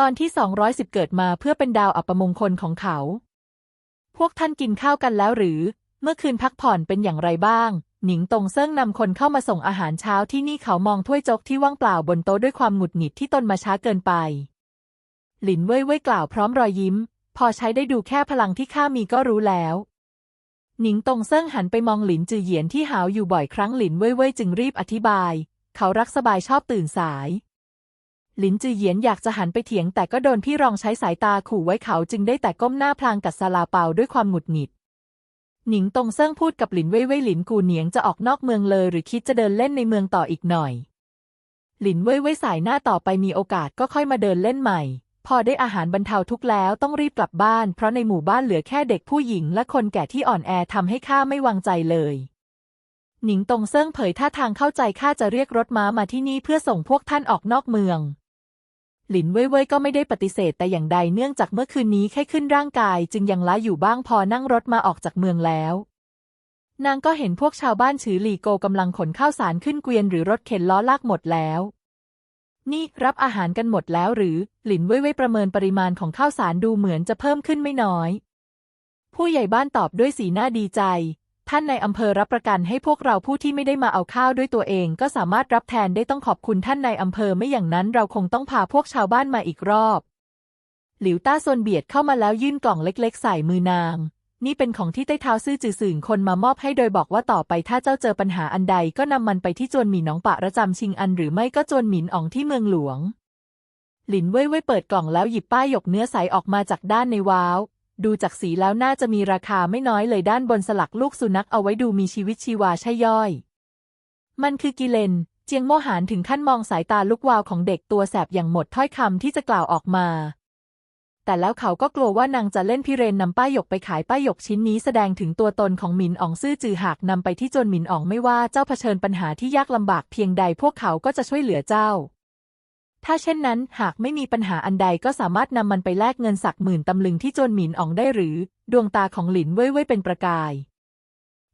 ตอนที่ 210 เกิดมาเพื่อเป็นดาวอัปมงคลของเขา พวกท่านกินข้าวกันแล้วหรือ เมื่อคืนพักผ่อนเป็นอย่างไรบ้าง หนิงตงเซิ่งนำคนเข้ามาส่งอาหารเช้าที่นี่เขามองถ้วยจกที่ว่างเปล่าบนโต๊ะด้วยความหงุดหงิดที่ตนมาช้าเกินไป หลินเว่ยเว่ยกล่าวพร้อมรอยยิ้ม พอใช้ได้ดูแค่พลังที่ข้ามีก็รู้แล้ว หนิงตงเซิ่งหันไปมองหลินจือเหยียนที่หาวอยู่บ่อยครั้งหลินเว่ยเว่ยจึงรีบอธิบาย เขารักสบายชอบตื่นสาย หลินจือเหยียนอยากจะหันไปเถียง แต่ก็โดนพี่รองใช้สายตาขู่ไว้เขาจึงได้แต่ก้มหน้าพลางกัดซาลาเปาด้วยความหงุดหงิด หนิงตงเซิ่งพูดกับหลินเว่ยเว่ยหลินกูเหนียงจะออกนอกเมืองเลย หรือคิดจะเดินเล่นในเมืองต่ออีกหน่อย หลินเว่ยเว่ยสายหน้าต่อไปมีโอกาสก็ค่อยมาเดินเล่นใหม่ พอได้อาหารบรรเทาทุกข์แล้วต้องรีบกลับบ้าน เพราะในหมู่บ้านเหลือแค่เด็กผู้หญิงและคนแก่ที่อ่อนแอทำให้ข้าไม่วางใจเลยหนิงตงเซิ่งเผยท่าทางเข้าใจข้าจะเรียกรถม้ามาที่นี่เพื่อส่งพวกท่านออกนอกเมือง หลินเว่ยเว่ยก็ไม่ได้ปฏิเสธแต่อย่างใดเนื่องจากเมื่อคืนนี้แค่ขึ้นร่างกาย จึงยังล้าอยู่บ้างพอนั่งรถมาออกจากเมืองแล้ว นางก็เห็นพวกชาวบ้านถือหลีโกกำลังขนข้าวสารขึ้นเกวียนหรือรถเข็นล้อลากหมดแล้ว นี่รับอาหารกันหมดแล้วหรือ หลินเว่ยเว่ยประเมินปริมาณของข้าวสารดูเหมือนจะเพิ่มขึ้นไม่น้อย ผู้ใหญ่บ้านตอบด้วยสีหน้าดีใจ ท่านในอำเภอรับประกันให้พวกเราผู้ที่ไม่ได้มาเอาข้าวด้วยตัวเอง ก็สามารถรับแทนได้ต้องขอบคุณท่านในอำเภอไม่อย่างนั้นเราคงต้องพาพวกชาวบ้านมาอีกรอบ หลิวต้าซนเบียดเข้ามาแล้วยื่นกล่องเล็ก ๆ ใส่มือนาง นี่เป็นของที่ใต้เท้าซื่อจือสื่งคนมามอบให้โดยบอกว่าต่อไปถ้าเจ้าเจอปัญหาอันใดก็นำมันไปที่จวนหมินหนองปะระจำชิงอันหรือไม่ก็จวนหมินอองที่เมืองหลวง หลินเว่ยเว่ยเปิดกล่องแล้วหยิบป้ายหยกเนื้อใสออกมาจากด้านในว้าว ดูจากสีแล้วน่าจะมีราคาไม่น้อยเลยด้านบนสลักลูกสุนัขเอาไว้ดูมีชีวิตชีวาใช่ย่อย มันคือกิเลน เจียงโมหานถึงขั้นมองสายตาลุกวาวของเด็กตัวแสบอย่างหมดถ้อยคำที่จะกล่าวออกมา แต่แล้วเขาก็กลัวว่านางจะเล่นพิเรนนำป้ายหยกไปขายป้ายหยกชิ้นนี้แสดงถึงตัวตนของหมินอ๋องซื่อจือหากนำไปที่จนหมินอ๋องไม่ว่าเจ้าเผชิญปัญหาที่ยากลำบากเพียงใดพวกเขาก็จะช่วยเหลือเจ้า ถ้าเช่นนั้นหากไม่มีปัญหาอันใดก็สามารถนำมันไปแลกเงินสักหมื่นตำลึงที่จนหมินอ๋องได้หรือ ดวงตาของหลินเว่ยเว่ยเป็นประกาย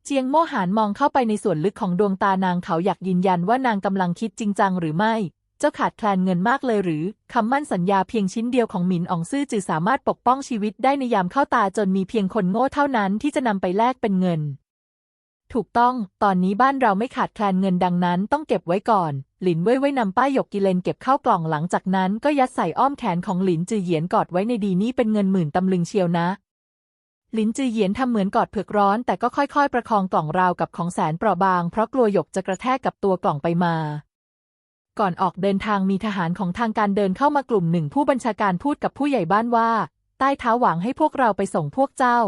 เจียงโม่หานมองเข้าไปในส่วนลึกของดวงตานางเขาอยากยืนยันว่านางกำลังคิดจริงจังหรือไม่ เจ้าขาดแคลนเงินมากเลยหรือคำมั่นสัญญาเพียงชิ้นเดียวของหมินอ๋องซื่อจือสามารถปกป้องชีวิตได้ในยามเข้าตาจนมีเพียงคนโง่เท่านั้นที่จะนำไปแลกเป็นเงิน ถูกต้อง ตอนนี้บ้านเราไม่ขาดแคลนเงินดังนั้นต้องเก็บไว้ก่อน หลินเว่ยเว่ยนำป้ายหยกกิเลนเก็บเข้ากล่องหลังจากนั้นก็ยัดใส่อ้อมแขนของหลินจือเหยียนกอดไว้ในดีนี่เป็นเงินหมื่นตำลึงเชียวนะ หลินจือเหยียนทำเหมือนกอดเผือกร้อน แต่ก็ค่อยๆ ประคองกล่องราวกับของแสนเปราะบาง เพราะกลัวหยกจะกระแทกกับตัวกล่องไปมา ก่อนออกเดินทางมีทหารของทางการเดินเข้ามากลุ่มหนึ่งผู้บัญชาการพูดกับผู้ใหญ่บ้านว่า ใต้เท้าหวังให้พวกเราไปส่งพวกเจ้า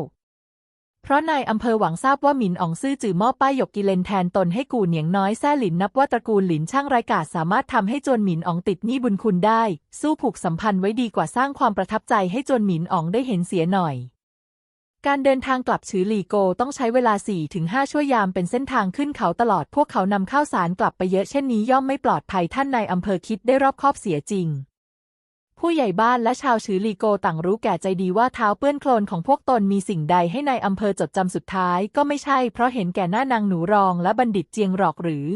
เพราะนายอำเภอหวังทราบว่าหมินอ๋องซื่อจือมอบป้ายหยกกิเลนแทนตนให้กูเหนียงน้อยแซ่หลินนับว่าตระกูลหลินช่างไร้กาจสามารถทำให้จวนหมินอ๋องติดหนี้บุญคุณได้ สู้ผูกสัมพันธ์ไว้ดีกว่าสร้างความประทับใจให้จวนหมินอ๋องได้เห็นเสียหน่อย การเดินทางกลับฉือหลีโกต้องใช้เวลา 4-5 ชั่วยามเป็นเส้นทางขึ้นเขาตลอดพวกเขานำข้าวสารกลับไปเยอะเช่นนี้ย่อมไม่ปลอดภัยท่านนายอำเภอคิดได้รอบคอบเสียจริง ผู้ใหญ่บ้านและชาวฉือลีโกต่างรู้แก่ใจดีว่าเท้าเปื้อนโคลนของพวกตนมีสิ่งใดให้ในายอำเภอจดจำสุดท้ายก็ไม่ใช่เพราะเห็นแก่หน้านางหนูรองและบัณฑิตเจียงหรอกหรือ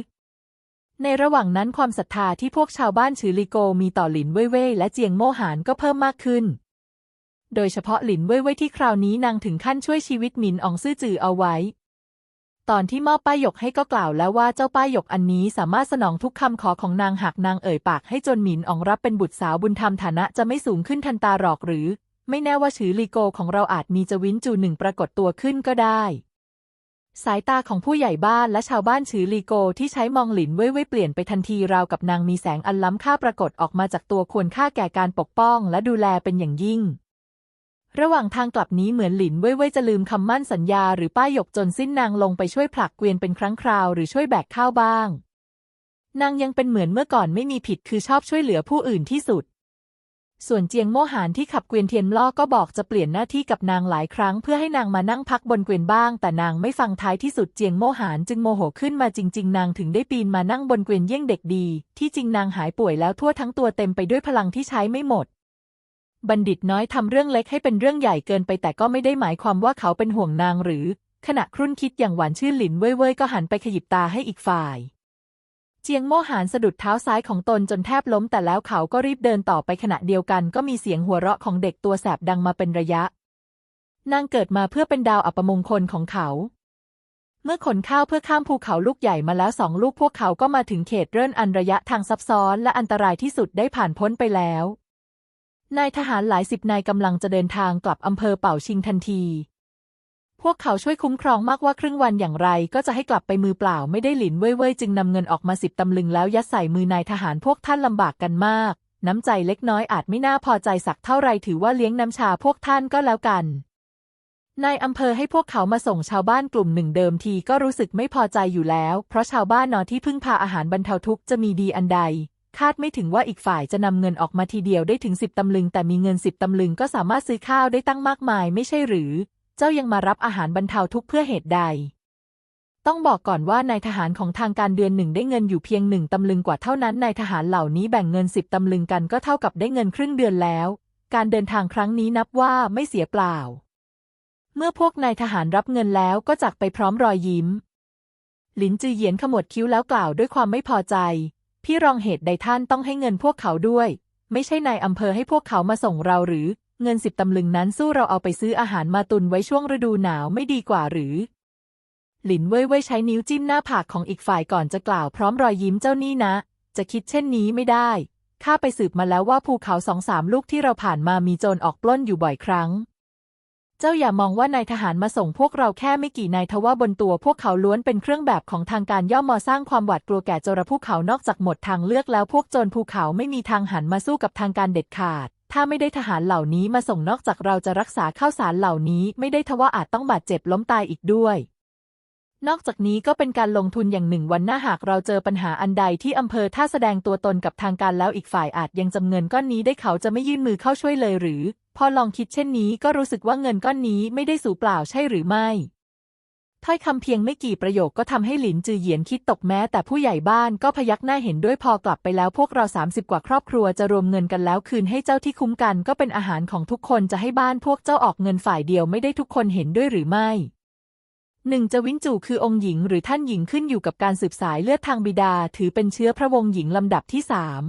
ในระหว่างนั้นความศรัทธาที่พวกชาวบ้านฉือลีโกมีต่อหลินเว่ยเว่ยและเจียงโมหานก็เพิ่มมากขึ้น โดยเฉพาะหลินเว่ยเว่ยที่คราวนี้นางถึงขั้นช่วยชีวิตหมินอองซื่อจือเอาไว้ ตอนที่มอบป้ายหยกให้ก็กล่าวแล้วว่าเจ้าป้ายหยกอันนี้สามารถสนองทุกคำขอของนางหากนางเอ่ยปากให้จนหมินอองรับเป็นบุตรสาวบุญธรรมฐานะจะไม่สูงขึ้นทันตาหรอกหรือ ไม่แน่ว่าฉือลีโกของเราอาจมีจวินจูหนึ่งปรากฏตัวขึ้นก็ได้ สายตาของผู้ใหญ่บ้านและชาวบ้านฉือลีโกที่ใช้มองหลินเว่ยเว่ยเปลี่ยนไปทันทีราวกับนางมีแสงอันล้ำค่าปรากฏออกมาจากตัวควรค่าแก่การปกป้องและดูแลเป็นอย่างยิ่ง ระหว่างทางกลับนี้เหมือนหลินเว่ยเว่ยจะลืมคำมั่นสัญญาหรือป้ายหยกจนสิ้นนางลงไปช่วยผลักเกวียนเป็นครั้งคราวหรือช่วยแบกข้าวบ้าง นางยังเป็นเหมือนเมื่อก่อนไม่มีผิดคือชอบช่วยเหลือผู้อื่นที่สุด ส่วนเจียงโมหานที่ขับเกวียนเทียนล่อก็บอกจะเปลี่ยนหน้าที่กับนางหลายครั้งเพื่อให้นางมานั่งพักบนเกวียนบ้าง แต่นางไม่ฟังท้ายที่สุดเจียงโมหานจึงโมโหขึ้นมาจริง ๆ นางถึงได้ปีนมานั่งบนเกวียนเยี่ยงเด็กดี ที่จริงนางหายป่วยแล้วทั่วทั้งตัวเต็มไปด้วยพลังที่ใช้ไม่หมด บัณฑิตน้อยทำเรื่องเล็กให้เป็นเรื่องใหญ่เกินไปแต่ก็ไม่ได้หมายความว่าเขาเป็นห่วงนางหรือ ขณะครุ่นคิดอย่างหวานชื่นหลินเว่ยเว่ยก็หันไปขยิบตาให้อีกฝ่าย เจียงโม่หานสะดุดเท้าซ้ายของตนจนแทบล้มแต่แล้วเขาก็รีบเดินต่อไปขณะเดียวกันก็มีเสียงหัวเราะของเด็กตัวแสบดังมาเป็นระยะ นางเกิดมาเพื่อเป็นดาวอัปมงคลของเขาเมื่อขนข้าวเพื่อข้ามภูเขาลูกใหญ่มาแล้วสองลูกพวกเขาก็มาถึงเขตเริ่นอันระยะทางซับซ้อนและอันตรายที่สุดได้ผ่านพ้นไปแล้ว นายทหารหลายสิบนายกำลังจะเดินทางกลับอำเภอเป่าชิงทันที พวกเขาช่วยคุ้มครองมากว่าครึ่งวันอย่างไรก็จะให้กลับไปมือเปล่าไม่ได้หลินเว่ยเว่ยจึงนำเงินออกมาสิบตำลึงแล้วยัดใส่มือนายทหารพวกท่านลำบากกันมาก น้ำใจเล็กน้อยอาจไม่น่าพอใจสักเท่าไรถือว่าเลี้ยงน้ำชาพวกท่านก็แล้วกันนายอำเภอให้พวกเขามาส่งชาวบ้านกลุ่มหนึ่งเดิมทีก็รู้สึกไม่พอใจอยู่แล้ว เพราะชาวบ้านนอที่พึ่งพาอาหารบรรเทาทุกข์จะมีดีอันใด คาดไม่ถึงว่าอีกฝ่ายจะนำเงินออกมาทีเดียวได้ถึงสิบตำลึง แต่มีเงินสิบตำลึงก็สามารถซื้อข้าวได้ตั้งมากมายไม่ใช่หรือ เจ้ายังมารับอาหารบรรเทาทุกข์เพื่อเหตุใด ต้องบอกก่อนว่านายทหารของทางการเดือนหนึ่งได้เงินอยู่เพียงหนึ่งตำลึงกว่าเท่านั้นนายทหารเหล่านี้แบ่งเงินสิบตำลึงกันก็เท่ากับได้เงินครึ่งเดือนแล้ว การเดินทางครั้งนี้นับว่าไม่เสียเปล่า เมื่อพวกนายทหารรับเงินแล้วก็จากไปพร้อมรอยยิ้ม หลินจือเหยียนขมวดคิ้วแล้วกล่าวด้วยความไม่พอใจ พี่รองเหตุใดท่านต้องให้เงินพวกเขาด้วย ไม่ใช่นายอำเภอให้พวกเขามาส่งเราหรือ เงินสิบตำลึงนั้นสู้เราเอาไปซื้ออาหารมาตุนไว้ช่วงฤดูหนาวไม่ดีกว่าหรือ หลินเว่ยเว่ยใช้นิ้วจิ้มหน้าผากของอีกฝ่ายก่อนจะกล่าวพร้อมรอยยิ้มเจ้านี่นะ จะคิดเช่นนี้ไม่ได้ข้าไปสืบมาแล้วว่าภูเขาสองสามลูกที่เราผ่านมามีโจรออกปล้นอยู่บ่อยครั้ง จ้าอย่ามองว่านายทหารมาส่งพวกเราแค่ไม่กี่นายทว่าบนตัวพวกเขาล้วนเป็นเครื่องแบบของทางการย่อมอสร้างความหวาดกลัวแก่โจรภูเขานอกจากหมดทางเลือกแล้วพวกโจรภูเขาไม่มีทางหันมาสู้กับทางการเด็ดขาด ถ้าไม่ได้ทหารเหล่านี้มาส่งนอกจากเราจะรักษาข้าวสารเหล่านี้ ไม่ได้ทว่าอาจต้องบาดเจ็บล้มตายอีกด้วย นอกจากนี้ก็เป็นการลงทุนอย่างหนึ่งวันหน้าหากเราเจอปัญหาอันใดที่อำเภอถ้าแสดงตัวตนกับทางการแล้วอีกฝ่ายอาจยังจำเงินก้อนนี้ได้เขาจะไม่ยื่นมือเข้าช่วยเลยหรือ พอลองคิดเช่นนี้ก็รู้สึกว่าเงินก้อนนี้ไม่ได้สูญเปล่าใช่หรือไม่ถ้อยคำเพียงไม่กี่ประโยคก็ทำให้หลินจือเหยียนคิดตกแม้แต่ผู้ใหญ่บ้านก็พยักหน้าเห็นด้วยพอกลับไปแล้วพวกเรา 30 กว่าครอบครัวจะรวมเงินกันแล้วคืนให้เจ้าที่คุ้มกันก็เป็นอาหารของทุกคนจะให้บ้านพวกเจ้าออกเงินฝ่ายเดียวไม่ได้ทุกคนเห็นด้วยหรือไม่ หนึ่งจะวินจูคือองค์หญิงหรือท่านหญิงขึ้นอยู่กับการสืบสายเลือดทางบิดา ถือเป็นเชื้อพระวงศ์หญิงลำดับที่สาม